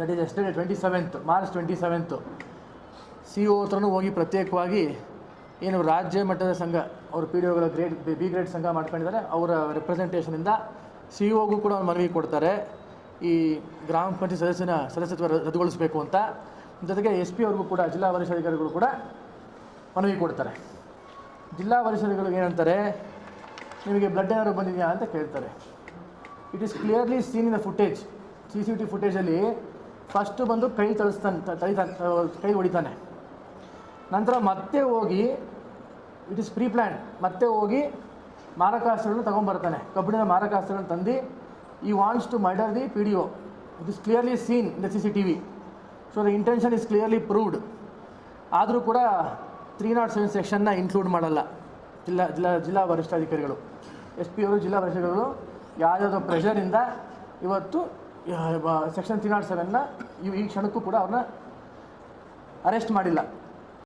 That is ಎಸ್ಟೇ twenty seventh March twenty seventh C O ಹತ್ರನೂ ಹೋಗಿ ಪ್ರತ್ಯೇಕವಾಗಿ ಏನು ರಾಜ್ಯ ಮಟ್ಟದ ಸಂಘ, ಅವರು ಪಿ ಡಿ ಒಗಳ ಗ್ರೇಡ್ ಬಿ ಗ್ರೇಡ್ ಸಂಘ ಮಾಡ್ಕೊಂಡಿದ್ದಾರೆ, ಅವರ ರೆಪ್ರೆಸೆಂಟೇಷನಿಂದ ಸಿ ಒಗೂ ಕೂಡ ಒಂದು ಮನವಿ ಕೊಡ್ತಾರೆ. ಈ ಗ್ರಾಮ ಪಂಚಾಯತ್ ಸದಸ್ಯನ ಸದಸ್ಯತ್ವ ರದ್ದುಗೊಳಿಸಬೇಕು ಅಂತ. ಜೊತೆಗೆ ಎಸ್ ಪಿ ಅವ್ರಿಗೂ ಕೂಡ, ಜಿಲ್ಲಾ ವರಿಷ್ಠಾಧಿಕಾರಿಗಳು ಕೂಡ ಮನವಿ ಕೊಡ್ತಾರೆ. ಜಿಲ್ಲಾ ವರಿಷ್ಠಾಧಿಕಾರಿಗಳು ಏನಂತಾರೆ, ನಿಮಗೆ ಬ್ಲಡ್ ಏನಾದ್ರು ಬಂದಿದೆಯಾ? ಅಂತ ಕೇಳ್ತಾರೆ. It is clearly seen in the footage C C T ಫುಟೇಜಲ್ಲಿ first ಬಂದು ಕೈ ತಳಿಸ್ತಾನೆ ತಳಿತಾನೆ ಕೈ ಹೊಡಿತಾನೆ. ನಂತರ ಮತ್ತೆ ಹೋಗಿ ಇಟ್ ಇಸ್ ಪ್ರೀ ಪ್ಲ್ಯಾನ್ ಮತ್ತೆ ಹೋಗಿ ಮಾರಕಾಸ್ತ್ರಗಳನ್ನು ತೊಗೊಂಬರ್ತಾನೆ ಕಬ್ಬಿಣದ ಮಾರಕಾಸ್ತ್ರಗಳನ್ನು ತಂದು ಈ wants to murder the P D O it is clearly seen in the C C T V so the intention is clearly proved ಆದರೂ ಕೂಡ ತ್ರೀ ನಾಟ್ ಸೆವೆನ್ ಸೆಕ್ಷನ್ನ ಇನ್ಕ್ಲೂಡ್ ಮಾಡಲ್ಲ. ಜಿಲ್ಲಾ ಜಿಲ್ಲಾ ಜಿಲ್ಲಾ ವರಿಷ್ಠಾಧಿಕಾರಿಗಳು. ಎಸ್ ಪಿ ಅವರು, ಜಿಲ್ಲಾ ವರಿಷ್ಠಾಧಿಕಾರಿಗಳು ಯಾವುದಾದ್ರು ಪ್ರೆಷರಿಂದ ಇವತ್ತು ಸೆಕ್ಷನ್ ತ್ರೀ ನಾಟ್ ಸೆವೆನ್ನ ಈ ಕ್ಷಣಕ್ಕೂ ಕೂಡ ಅವ್ರನ್ನ ಅರೆಸ್ಟ್ ಮಾಡಿಲ್ಲ.